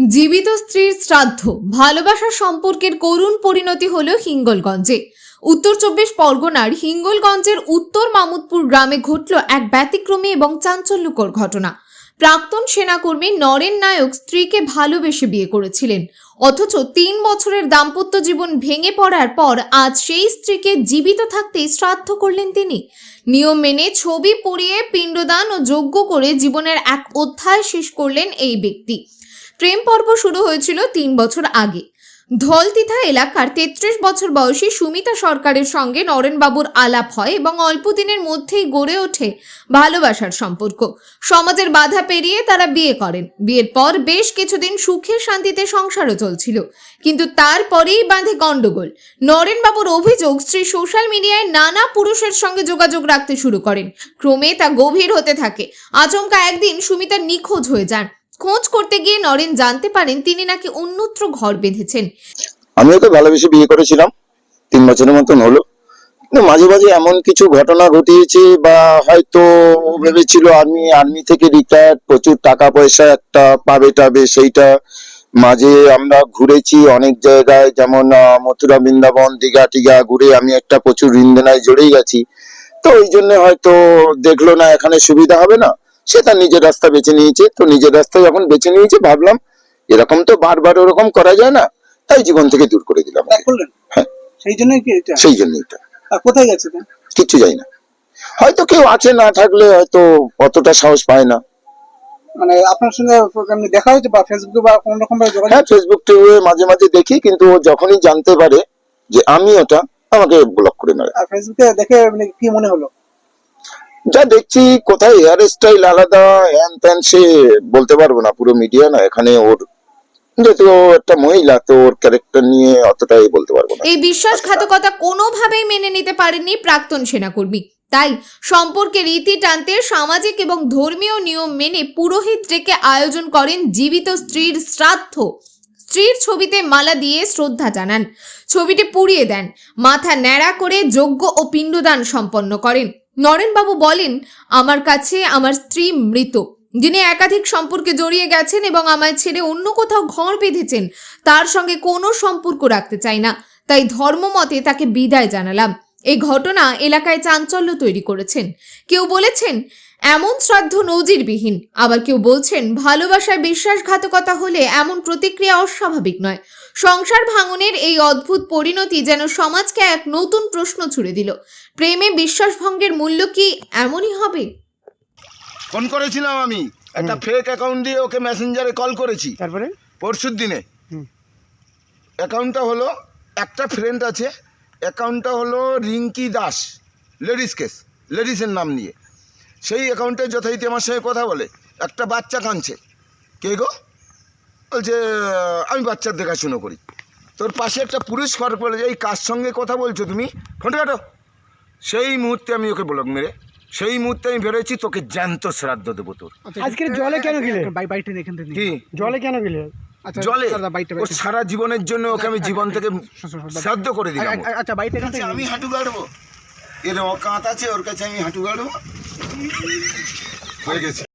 জীবিত স্ত্রীর শ্রাদ্ধ ভালোবাসার সম্পর্কের করুণ পরিণতি হল হিঙ্গলগঞ্জে। উত্তর চব্বিশ পরগনার হিঙ্গলগঞ্জের উত্তর মামুদপুর গ্রামে ঘটল এক ব্যতিক্রমী এবং চাঞ্চল্যকর ঘটনা। প্রাক্তন সেনাকর্মী নরেন নায়ক স্ত্রীকে ভালোবেসে বিয়ে করেছিলেন। অথচ তিন বছরের দাম্পত্য জীবন ভেঙে পড়ার পর আজ সেই স্ত্রীকে জীবিত থাকতেই শ্রাদ্ধ করলেন তিনি। নিয়ম মেনে ছবি পরিয়ে পিণ্ডদান ও যজ্ঞ করে জীবনের এক অধ্যায় শেষ করলেন এই ব্যক্তি। প্রেম পর্ব শুরু হয়েছিল তিন বছর আগে। ধলতিথা এলাকার তেত্রিশ বছর বয়সী সুমিতা সরকারের সঙ্গে নরেনবাবুর আলাপ হয় এবং অল্প দিনের মধ্যেই গড়ে ওঠে ভালোবাসার সম্পর্ক। সমাজের বাধা পেরিয়ে তারা বিয়ে করেন। বিয়ের পর বেশ কিছুদিন সুখে শান্তিতে সংসারও চলছিল। কিন্তু তারপরেই বাঁধে গন্ডগোল নরেনবাবুর অভিযোগ, স্ত্রী সোশ্যাল মিডিয়ায় নানা পুরুষের সঙ্গে যোগাযোগ রাখতে শুরু করেন। ক্রমে তা গভীর হতে থাকে। আচমকা একদিন সুমিতা নিখোঁজ হয়ে যান। খোঁজ করতে গিয়ে নরেন জানতে পারেন তিনি নাকি অন্যত্র ঘর বেঁধেছেন। আমি ওকে ভালোবেসে বিয়ে করেছিলাম। তিন বছরের মতন হলো। মাঝে মাঝে এমন কিছু ঘটনা ঘটিয়েছে বা হয়তো ভেবেছিল আমি আর্মি থেকে রিটায়ার প্রচুর টাকা পয়সা একটা পাবে টাবে সেইটা। মাঝে আমরা ঘুরেছি অনেক জায়গায়, যেমন মথুরা, বৃন্দাবন, দীঘা টিঘা ঘুরে আমি একটা প্রচুর ঋণদেনায় জড়েই গেছি। তো ওই জন্য হয়তো দেখল না, এখানে সুবিধা হবে না। সে তার নিজের রাস্তা বেছে নিয়েছে। তো নিজের রাস্তা যখন বেছে নিয়েছে ভাবলাম এরকম তো বারবার ওরকম করা যায় না তাই জীবন থেকে দূর করে দিলাম। হ্যাঁ। সেই জন্যই কি এটা? সেই জন্য এটা। কোথায় গেছে? কিচ্ছু যাই না। হয়তো কেউ আছে না থাকলে হয়তো অতটা সাহস পায় না। মানে আপনার সঙ্গে দেখা হয়েছে বা ফেসবুকে বা কোন রকম ভাবে যোগাযোগ? হ্যাঁ ফেসবুক টিভি মাঝে মাঝে দেখি কিন্তু ও যখনই জানতে পারে যে আমি ওটা আমাকে ব্লক করে নেয় আর ফেসবুকে দেখে মানে কি মনে হলো? যা দেখছি, কোথায় হেয়ার স্টাইল আলাদা হ্যান ত্যান সে বলতে পারব না, পুরো মিডিয়া না, এখানে ওর যেহেতু একটা মহিলা, তো ওর ক্যারেক্টার নিয়ে অতটাই বলতে পারব না। এই বিশ্বাসঘাতকতা কোনোভাবেই মেনে নিতে পারেননি প্রাক্তন সেনাকর্মী। তাই সম্পর্কের রীতি টানতে সামাজিক এবং ধর্মীয় নিয়ম মেনে পুরোহিত ডেকে আয়োজন করেন জীবিত স্ত্রীর শ্রাদ্ধ। স্ত্রীর ছবিতে মালা দিয়ে শ্রদ্ধা জানান। ছবিটি পুড়িয়ে দেন। মাথা ন্যাড়া করে যজ্ঞ ও পিণ্ডদান সম্পন্ন করেন। নরেনবাবু বলেন, আমার কাছে আমার স্ত্রী মৃত। যিনি একাধিক সম্পর্কে জড়িয়ে গেছেন এবং আমায় ছেড়ে অন্য কোথাও ঘর বেঁধেছেন, তার সঙ্গে কোনো সম্পর্ক রাখতে চাই না। তাই ধর্মমতে তাকে বিদায় জানালাম। এই ঘটনা এলাকায় চাঞ্চল্য তৈরি করেছেন। কেউ বলেছেন এমন শ্রাদ্ধ নজিরবিহীন। আবার কেউ বলছেন ভালোবাসায় বিশ্বাসঘাতকতা হলে এমন প্রতিক্রিয়া অস্বাভাবিক নয়। সংসার ভাঙনের এই অদ্ভুত পরিণতি যেন সমাজকে এক নতুন প্রশ্ন ছুড়ে দিল। প্রেমে বিশ্বাসভঙ্গের মূল্য কি এমনই হবে? ফোন করেছিলাম আমি। একটা ফেক অ্যাকাউন্ট দিয়ে ওকে মেসেঞ্জারে কল করেছি। তারপরে? পরশুর দিনে। হুম। অ্যাকাউন্টটা হলো একটা ফ্রেন্ড আছে। অ্যাকাউন্টটা হলো রিঙ্কি দাস। লেডিস কেস লেডিসের নাম নিয়ে। সেই অ্যাকাউন্টে যথারীতি আমার সঙ্গে কথা বলে। একটা বাচ্চা কাঁদছে। কে গো? বলছে আমি বাচ্চার দেখাশুনো করি। তোর পাশে একটা পুরুষ খড় বলে যে এই কার সঙ্গে কথা বলছো তুমি? ফোনটা কাটো। সেই মুহূর্তে আমি ওকে ব্লক মেরে সেই মুহূর্তে আমি বেরোয়েছি তোকে জ্যান্ত শ্রাদ্ধ দেবো তোর। আজকে জলে কেন গেলে? বাইটে এখান থেকে কি? জলে কেন গেলে? আচ্ছা জলে? ওর সারা জীবনের জন্য ওকে আমি জীবন থেকে শ্রাদ্ধ করে দিলাম আচ্ছা বাইটে এখান আমি হাঁটু গাড়বো। এর ও কাঁত আছে ওর কাছে আমি হাঁটু গাড়বো। হয়ে গেছে।